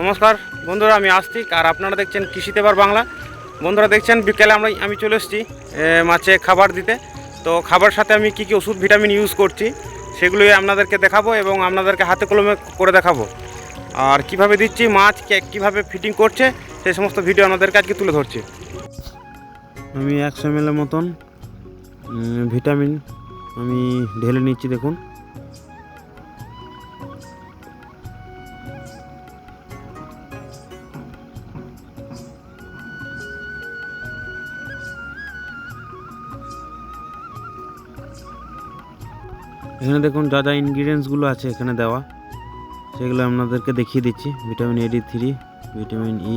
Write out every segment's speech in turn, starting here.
নমস্কার, বন্ধুরা, আমি আস্তিক, আর আপনারা দেখছেন কৃষিতে এবার বাংলা। বন্ধুরা, দেখছেন, বিকেলে আমরা আমি চলে এসেছি মাছে খাবার দিতে। তো খাবার সাথে আমি কি কি ওষুধ, ভিটামিন ইউজ করছি, সেগুলোই আপনাদেরকে দেখাবো এবং আপনাদেরকে হাতে কলমে করে দেখাবো। আর কীভাবে দিচ্ছি মাছ কীভাবে ফিটিং করছে সেই সমস্ত ভিডিও আপনাদেরকে আজকে তুলে ধরছি। আমি একশো এম মতন ভিটামিন আমি ঢেলে নিচ্ছি, দেখুন। এখানে দেখুন যা যা ইনগ্রিডিয়েন্টসগুলো আছে এখানে দেওয়া, সেগুলো আপনাদেরকে দেখিয়ে দিচ্ছি। Vitamin A D three vitamin E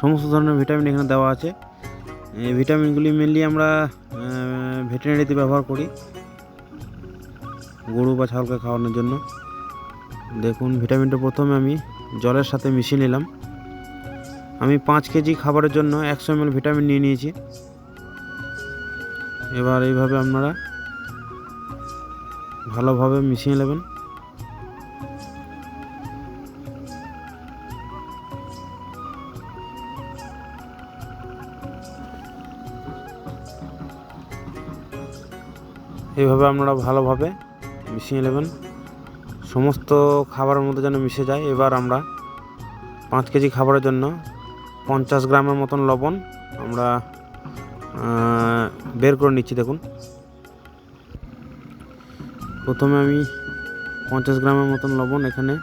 সমস্ত ধরনের ভিটামিন এখানে দেওয়া আছে। এই ভিটামিনগুলি মেনলি আমরা ভেটেরিনারিতে ব্যবহার করি, গরু বা ছাগলকে খাওয়ানোর জন্য। দেখুন ভিটামিনটা প্রথমে আমি জলের সাথে মিশিয়ে নিলাম। আমি পাঁচ কেজি খাবারের জন্য একশো এম ভিটামিন নিয়ে নিয়েছি। এবার এইভাবে আপনারা ভালোভাবে মিশিয়ে নেবেন। এইভাবে আপনারা ভালোভাবে মিশিয়ে নেবেন। সমস্ত খাবারের মধ্যে যেন মিশে যায়। এবার আমরা পাঁচ কেজি খাবারের জন্য পঞ্চাশ গ্রামের মতন লবণ আমরা বের করে নিচ্ছি, দেখুন। প্রথমে আমি পঞ্চাশ গ্রামের মতন লবণ এখানে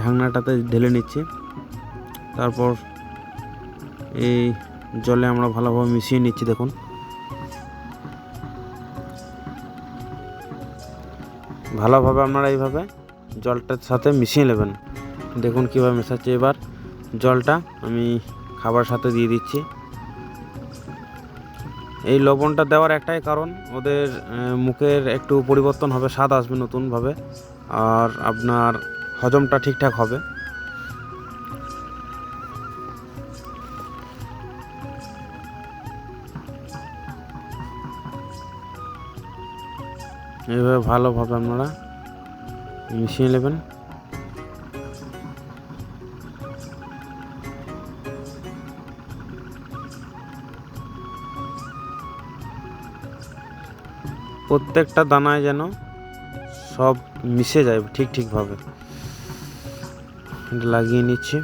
ঢাকনাটাতে ঢেলে নিচ্ছি। তারপর এই জলে আমরা ভালোভাবে মিশিয়ে নিচ্ছি, দেখুন। ভালোভাবে আপনারা এইভাবে জলটার সাথে মিশিয়ে নেবেন। দেখুন কীভাবে মেশাচ্ছি। এবার জলটা আমি খাবার সাথে দিয়ে দিচ্ছি। এই লবণটা দেওয়ার একটাই কারণ, ওদের মুখের একটু পরিবর্তন হবে, স্বাদ আসবে নতুনভাবে, আর আপনার হজমটা ঠিকঠাক হবে। এইভাবে ভালোভাবে আপনারা মিশিয়ে নেবেন। প্রত্যেকটা দানায় যেন সব মিশে যায় ঠিক ঠিকভাবে। এটা লাগিয়ে নিচ্ছি।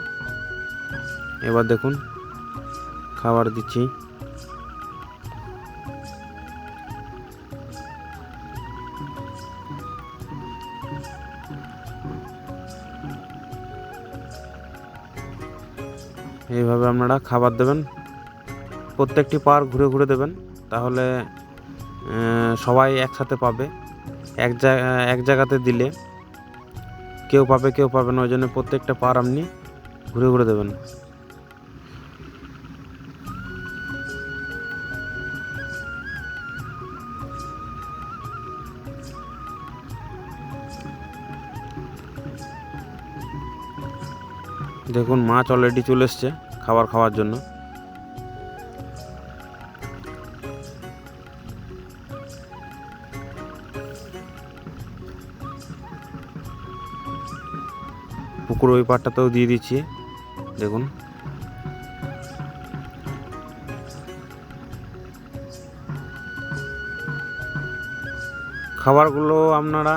এবার দেখুন, খাবার দিচ্ছি। এইভাবে আপনারা খাবার দেবেন। প্রত্যেকটি পার ঘুরে ঘুরে দেবেন। তাহলে সবাই একসাথে পাবে। এক জায়গা এক জায়গাতে দিলে কেউ পাবে কেউ পাবে না, ওই জন্য প্রত্যেকটা পার আপনি ঘুরে ঘুরে দেবেন। দেখুন, মাছ অলরেডি চলে এসছে খাবার খাওয়ার জন্য। পুকুর ওই পাটটাতেও দিয়ে দিচ্ছি। দেখুন। খাবারগুলো আপনারা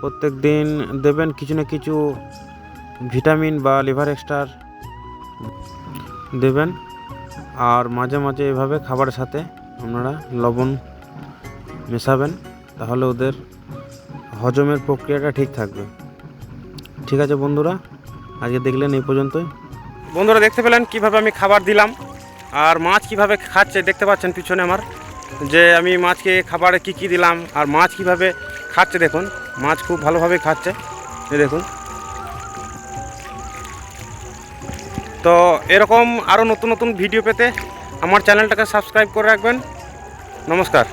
প্রত্যেক দিন দেবেন, কিছু না কিছু ভিটামিন বা লিভার এক্সট্রার দেবেন। আর মাঝে মাঝে এভাবে খাবারের সাথে আপনারা লবণ মেশাবেন, তাহলে ওদের হজমের প্রক্রিয়াটা ঠিক থাকবে। ঠিক আছে বন্ধুরা, আজকে দেখলেন এই পর্যন্তই। বন্ধুরা দেখতে পেলেন কীভাবে আমি খাবার দিলাম আর মাছ কীভাবে খাচ্ছে, দেখতে পাচ্ছেন পিছনে আমার। যে আমি মাছকে খাবারে কি কি দিলাম আর মাছ কীভাবে খাচ্ছে দেখুন, মাছ খুব ভালোভাবে খাচ্ছে দেখুন। তো এরকম আরও নতুন নতুন ভিডিও পেতে আমার চ্যানেলটাকে সাবস্ক্রাইব করে রাখবেন। নমস্কার।